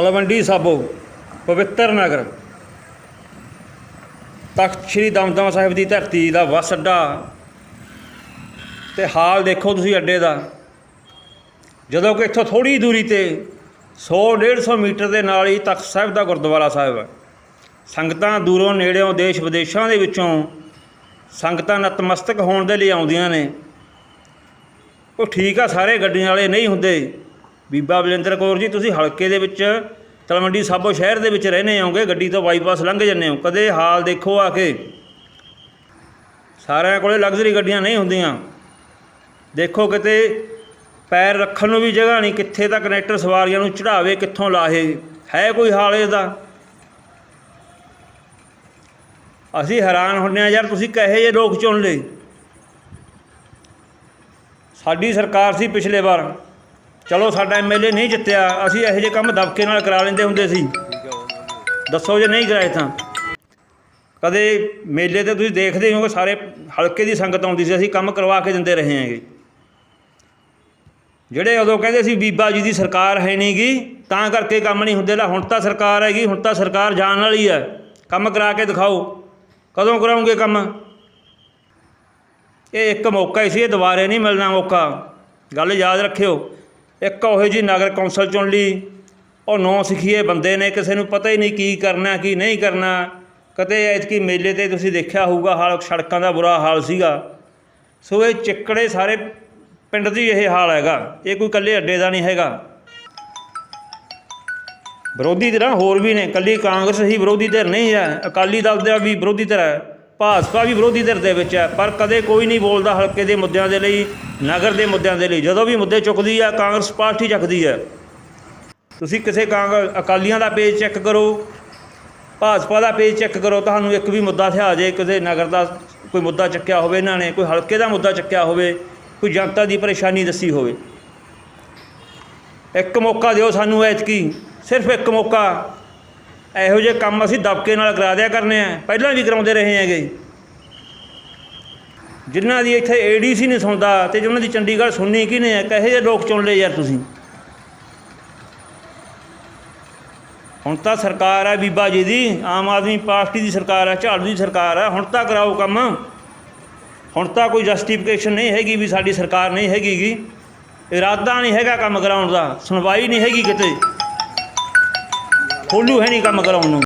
ਤਲਵੰਡੀ ਸਾਬੋ, ਪਵਿੱਤਰ ਨਗਰ। ਤਖਤ ਸ੍ਰੀ ਦਮਦਮਾ ਸਾਹਿਬ ਦੀ ਧਰਤੀ ਦਾ ਵਸ ਅੱਡਾ। ਤੇ ਹਾਲ ਦੇਖੋ ਤੁਸੀਂ ਅੱਡੇ ਦਾ। ਜਦੋਂ ਕਿ ਇੱਥੋਂ ਥੋੜੀ ਦੂਰੀ ਤੇ 100 150 ਮੀਟਰ ਦੇ ਨਾਲ ਹੀ ਤਖਤ ਸਾਹਿਬ ਦਾ ਗੁਰਦੁਆਰਾ ਸਾਹਿਬ ਹੈ। ਸੰਗਤਾਂ ਦੂਰੋਂ ਨੇੜਿਓਂ ਦੇਸ਼ ਵਿਦੇਸ਼ਾਂ ਦੇ ਵਿੱਚੋਂ ਸੰਗਤਾਂ ਨਤਮਸਤਕ ਹੋਣ ਦੇ ਲਈ ਆਉਂਦੀਆਂ ਨੇ। ਉਹ ਠੀਕ ਆ, ਸਾਰੇ ਗੱਡੀਆਂ ਵਾਲੇ ਨਹੀਂ ਹੁੰਦੇ। ਬੀਬਾ ਬਲੇਂਦਰ ਕੌਰ ਜੀ, ਤੁਸੀਂ ਹਲਕੇ ਦੇ ਵਿੱਚ ਤਲਵੰਡੀ ਸਾਬੋ ਸ਼ਹਿਰ ਦੇ ਵਿੱਚ ਰਹਿੰਦੇ ਹੋਗੇ ਗੱਡੀ ਤੋਂ ਬਾਈਪਾਸ ਲੰਘ ਜੰਨੇ ਹੋ। ਕਦੇ ਹਾਲ ਦੇਖੋ ਆ ਕੇ। ਸਾਰਿਆਂ ਕੋਲੇ ਲਗਜ਼ਰੀ ਗੱਡੀਆਂ ਨਹੀਂ ਹੁੰਦੀਆਂ। ਦੇਖੋ ਕਿਤੇ ਪੈਰ ਰੱਖਣ ਨੂੰ ਵੀ ਜਗ੍ਹਾ ਨਹੀਂ, ਕਿੱਥੇ ਤਾਂ ਕਨੈਕਟਰ ਸਵਾਰੀਆਂ ਨੂੰ ਚੜਾਵੇ ਕਿੱਥੋਂ ਲਾਹੇ। ਹੈ ਕੋਈ ਹਾਲ ਇਹਦਾ? ਅਸੀਂ ਹੈਰਾਨ ਹੁੰਦੇ ਆ ਯਾਰ, ਤੁਸੀਂ ਕਹੇ ਜੇ ਲੋਕ ਚੁਣ ਲਏ। ਸਾਡੀ ਸਰਕਾਰ ਸੀ ਪਿਛਲੇ ਵਾਰ। ਚਲੋ ਸਾਡਾ ਐਮਐਲਏ ਨਹੀਂ ਜਿੱਤਿਆ, ਅਸੀਂ ਇਹੋ ਜਿਹੇ ਕੰਮ ਦਬਕੇ ਨਾਲ ਕਰਾ ਲੈਂਦੇ ਹੁੰਦੇ ਸੀ। ਦੱਸੋ ਜੇ ਨਹੀਂ ਕਰਾਏ ਤਾਂ। ਕਦੇ ਮੇਲੇ ਤੇ ਤੁਸੀਂ ਦੇਖਦੇ ਹੋਗੇ ਸਾਰੇ ਹਲਕੇ ਦੀ ਸੰਗਤ ਆਉਂਦੀ ਸੀ, ਅਸੀਂ ਕੰਮ ਕਰਵਾ ਕੇ ਦਿੰਦੇ ਰਹੇ ਹਾਂਗੇ। ਜਿਹੜੇ ਉਦੋਂ ਕਹਿੰਦੇ ਸੀ, ਬੀਬਾ ਜੀ ਦੀ ਸਰਕਾਰ ਹੈ ਨਹੀਂਗੀ ਤਾਂ ਕਰਕੇ ਕੰਮ ਨਹੀਂ ਹੁੰਦੇ। ਲਾ, ਹੁਣ ਤਾਂ ਸਰਕਾਰ ਹੈਗੀ, ਹੁਣ ਤਾਂ ਸਰਕਾਰ ਜਾਣ ਵਾਲੀ ਹੈ। ਕੰਮ ਕਰਾ ਕੇ ਦਿਖਾਓ, ਕਦੋਂ ਕਰਾਉਂਗੇ ਕੰਮ? ਇਹ ਇੱਕ ਮੌਕਾ ਹੀ ਸੀ, ਇਹ ਦੁਬਾਰੇ ਨਹੀਂ ਮਿਲਣਾ ਮੌਕਾ। ਗੱਲ ਯਾਦ ਰੱਖਿਓ। ਇੱਕ ਉਹੋ ਜੀ ਨਗਰ ਕੌਂਸਲ ਚੁਣ ਲਈ। ਉਹ ਨੌ ਸਿੱਖੀਏ ਬੰਦੇ ਨੇ, ਕਿਸੇ ਨੂੰ ਪਤਾ ਹੀ ਨਹੀਂ ਕੀ ਕਰਨਾ, ਕੀ ਨਹੀਂ ਕਰਨਾ। ਕਦੇ ਐਤਕੀ ਮੇਲੇ ਤੇ ਤੁਸੀਂ ਦੇਖਿਆ ਹੋਊਗਾ, ਹਾਲ ਸੜਕਾਂ ਦਾ ਬੁਰਾ ਹਾਲ ਸੀਗਾ। ਸੋ ਇਹ ਚਿੱਕੜੇ ਸਾਰੇ ਪਿੰਡ ਦੀ ਇਹ ਹਾਲ ਹੈਗਾ। ਇਹ ਕੋਈ ਇਕੱਲੇ ਅੱਡੇ ਦਾ ਨਹੀਂ ਹੈਗਾ। ਵਿਰੋਧੀ ਧਿਰਾਂ ਹੋਰ ਵੀ ਨੇ। ਕੱਲੀ ਕਾਂਗਰਸ ਹੀ ਵਿਰੋਧੀ ਧਿਰ ਨਹੀਂ ਹੈ। ਅਕਾਲੀ ਦਲ ਦਾ ਵੀ ਵਿਰੋਧੀ ਧਿਰ ਹੈ। ਭਾਜਪਾ ਵੀ ਵਿਰੋਧੀ ਧਿਰ ਦੇ ਵਿੱਚ ਹੈ, ਪਰ ਕਦੇ ਕੋਈ ਨਹੀਂ ਬੋਲਦਾ ਹਲਕੇ ਦੇ ਮੁੱਦਿਆਂ ਦੇ ਲਈ, ਨਗਰ ਦੇ ਮੁੱਦਿਆਂ ਦੇ ਲਈ। ਜਦੋਂ ਵੀ ਮੁੱਦੇ ਚੁੱਕਦੀ ਆ ਕਾਂਗਰਸ ਪਾਰਟੀ ਚੱਕਦੀ ਹੈ। ਤੁਸੀਂ ਕਿਸੇ ਕਾਂਗਰਸ ਅਕਾਲੀਆਂ ਦਾ ਪੇਜ ਚੈੱਕ ਕਰੋ, ਭਾਜਪਾ ਦਾ ਪੇਜ ਚੈੱਕ ਕਰੋ, ਤੁਹਾਨੂੰ ਇੱਕ ਵੀ ਮੁੱਦਾ ਥਿਆ ਜੇ ਕਿਸੇ ਨਗਰ ਦਾ ਕੋਈ ਮੁੱਦਾ ਚੱਕਿਆ ਹੋਵੇ ਇਹਨਾਂ ਨੇ, ਕੋਈ ਹਲਕੇ ਦਾ ਮੁੱਦਾ ਚੱਕਿਆ ਹੋਵੇ, ਕੋਈ ਜਨਤਾ ਦੀ ਪਰੇਸ਼ਾਨੀ ਦੱਸੀ ਹੋਵੇ। ਇੱਕ ਮੌਕਾ ਦਿਓ ਸਾਨੂੰ ਐਤਕੀ, ਸਿਰਫ ਇੱਕ ਮੌਕਾ। ਇਹੋ ਜਿਹੇ ਕੰਮ ਅਸੀਂ ਦਬਕੇ ਨਾਲ ਕਰਾ ਦਿਆ ਕਰਨੇ ਆ। ਪਹਿਲਾਂ ਵੀ ਕਰਾਉਂਦੇ ਰਹੇ ਹੈਗੇ। ਜਿਨ੍ਹਾਂ ਦੀ ਇੱਥੇ ਏਡੀਸੀ ਨਹੀਂ ਸੁਣਦਾ ਤੇ ਜਿਨ੍ਹਾਂ ਦੀ ਚੰਡੀਗੜ੍ਹ ਸੁਣਨੀ ਕਿਹਨੇ ਹੈ ਕਹੇ ਜਿਹੇ ਲੋਕ ਚੁਣ ਲਏ ਯਾਰ ਤੁਸੀਂ। ਹੁਣ ਤਾਂ ਸਰਕਾਰ ਹੈ ਬੀਬਾ ਜੀ ਦੀ, ਆਮ ਆਦਮੀ ਪਾਰਟੀ ਦੀ ਸਰਕਾਰ ਹੈ ਝਾੜੂ ਦੀ ਸਰਕਾਰ ਹੈ ਹੁਣ ਤਾਂ ਕਰਾਓ ਕੰਮ। ਹੁਣ ਤਾਂ ਕੋਈ ਜਸਟੀਫਿਕੇਸ਼ਨ ਨਹੀਂ ਹੈਗੀ ਵੀ ਸਾਡੀ ਸਰਕਾਰ ਨਹੀਂ ਹੈਗੀਗੀ ਇਰਾਦਾ ਨਹੀਂ ਹੈਗਾ ਕੰਮ ਕਰਾਉਣ ਦਾ, ਸੁਣਵਾਈ ਨਹੀਂ ਹੈਗੀ ਕਿਤੇ। ਖੋਲੂ ਹੈ ਨਹੀਂ ਕੰਮ ਕਰਾਉਣ ਨੂੰ।